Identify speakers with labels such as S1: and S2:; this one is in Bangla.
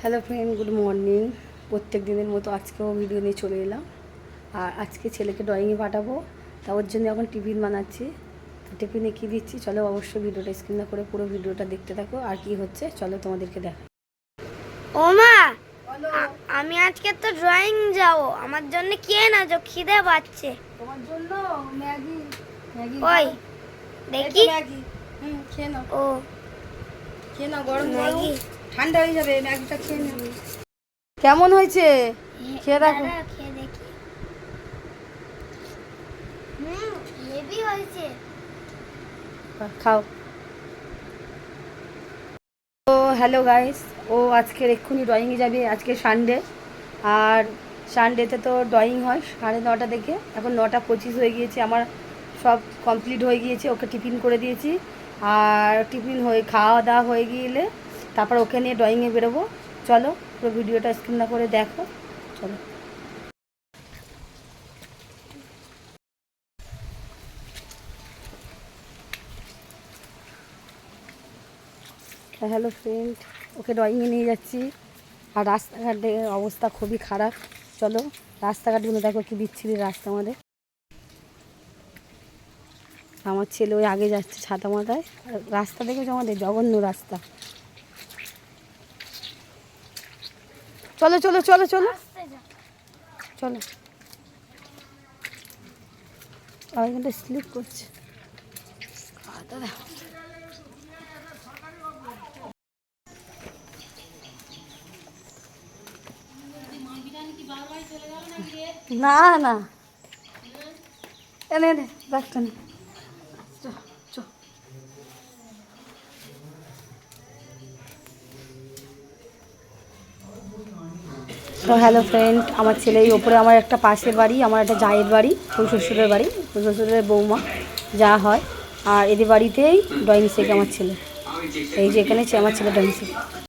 S1: হ্যালো ফ্রেন্ড গুড মর্নিং প্রত্যেক দিনের মতো আজকেও ভিডিও নিয়ে চলে এলাম। আর আজকে ছেলেকে ড্রয়িংয়ে পাঠাবো। তা ওর জন্য এখন টিফিন বানাচ্ছি। তো টিফিনে কী দিচ্ছি? চলো অবশ্যই ভিডিওটা স্ক্রিন না করে পুরো ভিডিওটা দেখতে থাকো। আর কি হচ্ছে? চলো তোমাদেরকে দেখ
S2: ও মা! আমি আজকে তো ড্রয়িং যাব। আমার জন্য কি এনেছো? খিদে পাচ্ছে।
S1: তোমার জন্য ম্যাগি। ম্যাগি
S2: ওই দেখি।
S1: ম্যাগি। হুম খেয়ে নাও।
S2: ও।
S1: খেয়ে নাও গরম
S2: ম্যাগি।
S1: ঠান্ডা হয়ে যাবে ম্যাগিটা খেয়ে নাও কেমন হয়েছে? খেয়ে দেখো।
S2: খেয়ে দেখি। হুম হেভি হয়েছে।
S1: খাও। তো হ্যালো গাইস ও আজকের এক্ষুনি ড্রয়িংয়ে যাবে আজকে সানডে আর সানডেতে তো ড্রয়িং হয় সাড়ে নটা থেকে। এখন নটা পঁচিশ হয়ে গিয়েছে আমার সব কমপ্লিট হয়ে গিয়েছে ওকে টিফিন করে দিয়েছি। আর টিফিন হয়ে খাওয়া দাওয়া হয়ে গিয়েলে তারপর ওকে নিয়ে ড্রয়িংয়ে বেরোবো। চলো, পুরো ভিডিওটা স্ক্রিন না করে দেখো। চলো। হ্যালো ফ্রেন্ড ওকে ড্রয়িংয়ে নিয়ে যাচ্ছি। আর রাস্তাঘাটের অবস্থা খুবই খারাপ। চলো রাস্তাঘাটগুলো দেখো কি বিচ্ছিরি রাস্তা আমাদের। আমার ছেলে ওই আগে যাচ্ছে ছাতা মাথায়। রাস্তা দেখেছ আমাদের? জঘন্য রাস্তা। চলো চলো চলো চলো। চলো। আর এখানটা স্লিপ করছে। দাদা। না না। এনে এনে ব্যাগটা নে তো হ্যালো ফ্রেন্ড আমার ছেলে এই ওপরে আমার একটা পাশের বাড়ি, আমার একটা জায়ের বাড়ি শ্বশুরের বাড়ি শ্বশুরের বৌমা, যা হয়। আর এদের বাড়িতেই ড্রয়িং শেখে আমার ছেলে। এই যে এখানে আমার ছেলে ড্রয়িং শেখে